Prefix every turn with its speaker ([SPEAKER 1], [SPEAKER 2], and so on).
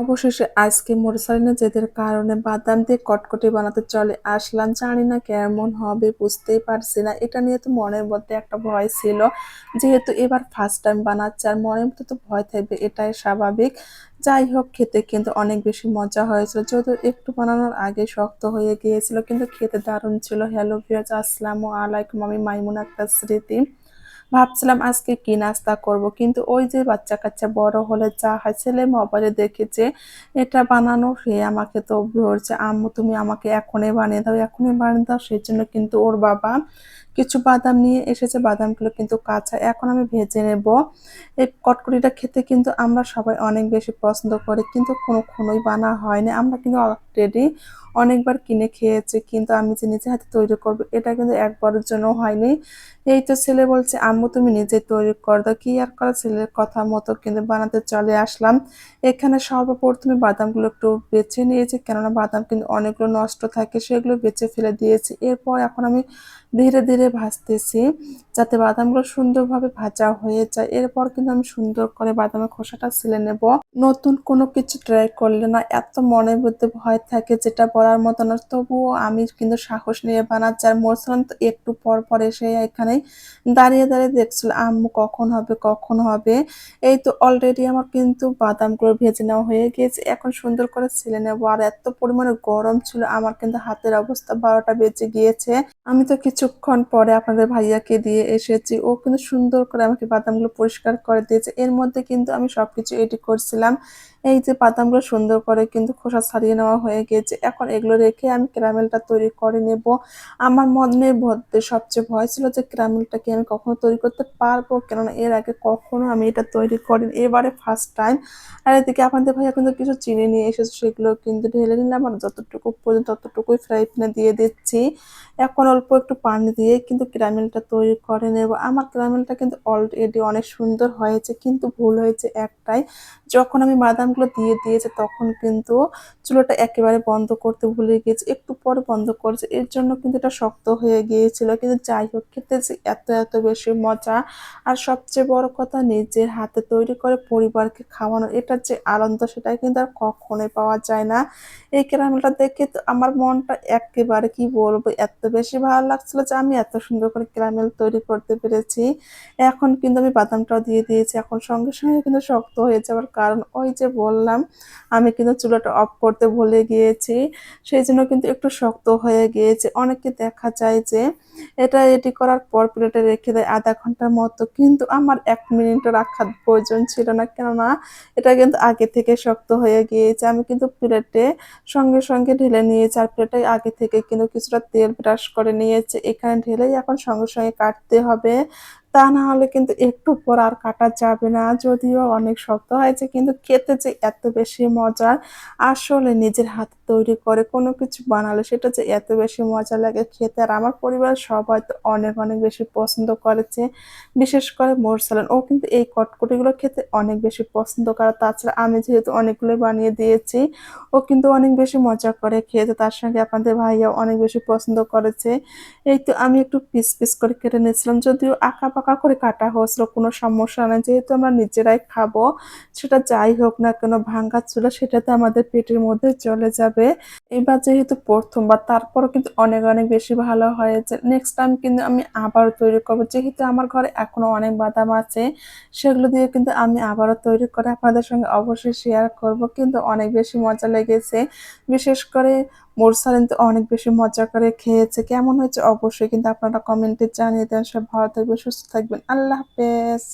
[SPEAKER 1] অবশেষে আজকে মোরসালিনা জেদের কারণে বাদাম দিয়ে কটকটি বানাতে চলে আসলাম। জানি না কেমন হবে, বুঝতেই পারছি না। এটা নিয়ে তো মনের মধ্যে একটা ভয় ছিল, যেহেতু এবার ফার্স্ট টাইম বানাচ্ছে আর মনের মধ্যে তো ভয় থাকবে, এটাই স্বাভাবিক। যাই হোক, খেতে কিন্তু অনেক বেশি মজা হয়েছিল, যদিও একটু বানানোর আগে শক্ত হয়ে গিয়েছিল, কিন্তু খেতে দারুণ ছিল। হ্যালো ভিয়াজ আসসালামু আলাইকুম। আমি মাইমুন, একটা স্মৃতি। ভাবছিলাম আজকে কি নাস্তা করব, কিন্তু ওই যে বাচ্চা কাচ্চা বড় হলে যা হয়, ছেলে মোবাইলে দেখেছে এটা বানানো, সে আমাকে তো ভরছে আম্মু তুমি আমাকে এখনই বানিয়ে দাও, এখনই বানিয়ে দাও। সেই জন্য কিন্তু ওর বাবা কিছু বাদাম নিয়ে এসেছে, বাদামগুলো কিন্তু কাঁচা। এখন আমি ভেজে নেব। এই কটকটিটা খেতে কিন্তু আমরা সবাই অনেক বেশি পছন্দ করি, কিন্তু কোনো কোনোই বানা হয়নি। আমরা কিন্তু অলরেডি অনেকবার কিনে খেয়েছি, কিন্তু আমি যে নিজে হাতে তৈরি করব, এটা কিন্তু একবারের জন্য হয়নি। এই তো ছেলে বলছে, আম্মু, তুমি নিজে তৈরি কর দাও। কি আর করা, ছেলের কথা মতো কিন্তু বানাতে চলে আসলাম। এখানে সর্বপ্রথমে বাদামগুলো একটু বেছে নিয়েছি, কেননা বাদাম কিন্তু অনেকগুলো নষ্ট থাকে, সেগুলো বেছে ফেলে দিয়েছি। এরপর এখন আমি ধীরে ধীরে ভাজতেছি যাতে বাদামগুলো সুন্দরভাবে ভাজা হয়ে যায়। এরপর কিন্তু আমি সুন্দর করে বাদামের খোসাটা ছিলে নেব। নতুন কোনো কিছু ট্রাই করলে না এত মনের মধ্যে ভয় থাকে যেটা বলার মতো না। তবুও আমি কিন্তু সাহস নিয়ে বানাচ্ছি আর মোরসালাম তো একটু পর পর এসে এখানে দাঁড়িয়ে দাঁড়িয়ে দেখছিল, আম্মু, কখন হবে কখন হবে? এই তো অলরেডি আমার কিন্তু বাদামগুলো ভেজে নেওয়া হয়ে গিয়েছে। এখন সুন্দর করে ছিলে নেব আর এত পরিমাণে গরম ছিল, আমার কিন্তু হাতের অবস্থা বারোটা বেজে গিয়েছে। আমি তো কিছুক্ষণ পরে আপনাদের ভাইয়াকে দিয়ে এসেছি। ও কিন্তু সুন্দর করে আমাকে বাদামগুলো পরিষ্কার করে দিয়েছে। এর মধ্যে কিন্তু আমি সব কিছু এডিট করছিলাম। এই যে বাদামগুলো সুন্দর করে কিন্তু খোসা ছাড়িয়ে নেওয়া হয়ে গেছে এখন এগুলো রেখে আমি ক্যারামেলটা তৈরি করে নেব। আমার মনের মধ্যে সবচেয়ে ভয় ছিল যে ক্যারামেলটাকে আমি কখনো তৈরি করতে পারব? কেননা এর আগে কখনো আমি এটা তৈরি করিনি। এবারে ফার্স্ট টাইম আর এদিকে আপনাদের ভাইয়া কিন্তু কিছু চিনি নিয়ে এসেছে, সেগুলো কিন্তু ঢেলে নিলাম। আর যতটুকু পর্যন্ত ততটুকুই ফ্রাই প্যানে দিয়ে দিচ্ছি। এখন অল্প একটু পানি দিয়ে কিন্তু ক্যারামেলটা তৈরি করে নেব। আমার ক্যারামেলটা কিন্তু অলরেডি অনেক সুন্দর হয়েছে, কিন্তু ভুল হয়েছে একটাই। যখন আমি বাদামগুলো দিয়ে দিয়েছি, তখন কিন্তু চুলোটা একেবারে বন্ধ করতে ভুলে গিয়েছে, একটু পরে বন্ধ করেছে। এর জন্য কিন্তু এটা শক্ত হয়ে গিয়েছিল। কিন্তু যাই হোক, খেতে যে এত এত বেশি মজা। আর সবচেয়ে বড় কথা, নিজের হাতে তৈরি করে পরিবারকে খাওয়ানো, এটার যে আনন্দ সেটা কিন্তু আর কখনোই পাওয়া যায় না। এই ক্যারামেলটা দেখে তো আমার মনটা একেবারে, কি বলব, এত বেশি ভালো লাগছিল যে আমি এত সুন্দর করে ক্যারামেল তৈরি করতে পেরেছি। এখন কিন্তু আমি বাদামটাও দিয়ে দিয়েছি। এখন সঙ্গে সঙ্গে কিন্তু শক্ত হয়ে যাওয়ার কারণ ওই যে বললাম, আমি কিন্তু চুলাটা অফ করতে ভুলে গিয়েছি। সেই জন্য কিন্তু একটু শক্ত হয়ে গিয়েছে। অনেকে দেখা যায় যে এটা রেডি করার পর প্লেটে রেখে দেয় আধা ঘণ্টার মতো। কিন্তু আমার এক মিনিটও রাখার প্রয়োজন ছিল না। কেননা এটা কিন্তু আগে থেকে শক্ত হয়ে গিয়েছে। আমি কিন্তু প্লেটে সঙ্গে সঙ্গে ঢেলে নিয়েছি। আর প্লেটে আগে থেকে কিন্তু কিছুটা তেল ব্রাশ করে নিয়েছে। এখানে ঢেলেই এখন সঙ্গে সঙ্গে কাটতে হবে। তা না হলে কিন্তু একটু পর আর কাটা যাবে না। যদিও অনেক শক্ত হয়েছে, কিন্তু খেতে যে এত বেশি মজার আসলে নিজের হাতে তৈরি করে কোনো কিছু বানালে সেটা যে এত বেশি মজা লাগে খেতে। আর আমার পরিবার সবাই তো অনেক অনেক বেশি পছন্দ করেছে, বিশেষ করে মোরসালান ও কিন্তু এই কটকটিগুলো খেতে অনেক বেশি পছন্দ করে। তাছাড়া আমি যেহেতু অনেকগুলো বানিয়ে দিয়েছি, ও কিন্তু অনেক বেশি মজা করে খেয়েছে। তার সঙ্গে আপনাদের ভাইয়াও অনেক বেশি পছন্দ করেছে। এই তো আমি একটু পিস পিস করে কেটে নিয়েছিলাম। যদিও আঁকা পাকা করে কাটা হয়েছিল কোনো সমস্যা নেই। যেহেতু আমরা নিজেরাই খাব, সেটা যাই হোক না কেন, ভাঙ্গা চুলা সেটাতে আমাদের পেটের মধ্যে চলে যাবে। এবার যেহেতু প্রথমবার তারপরও কিন্তু অনেক অনেক বেশি ভালো হয়েছে নেক্সট টাইম কিন্তু আমি আবার তৈরি করব। যেহেতু আমার ঘরে এখনও অনেক বাদাম আছে, সেগুলো দিয়ে কিন্তু আমি আবারও তৈরি করে আপনাদের সঙ্গে অবশ্যই শেয়ার করব। কিন্তু অনেক বেশি মজা লেগেছে। বিশেষ করে মোরসালিন তো অনেক বেশি মজা করে খেয়েছে। কেমন হয়েছে? অবশ্যই কিন্তু আপনারা কমেন্টে জানিয়ে দেন। সব ভালো থাকবেন, সুস্থ থাকবেন। আল্লাহ হাফেজ।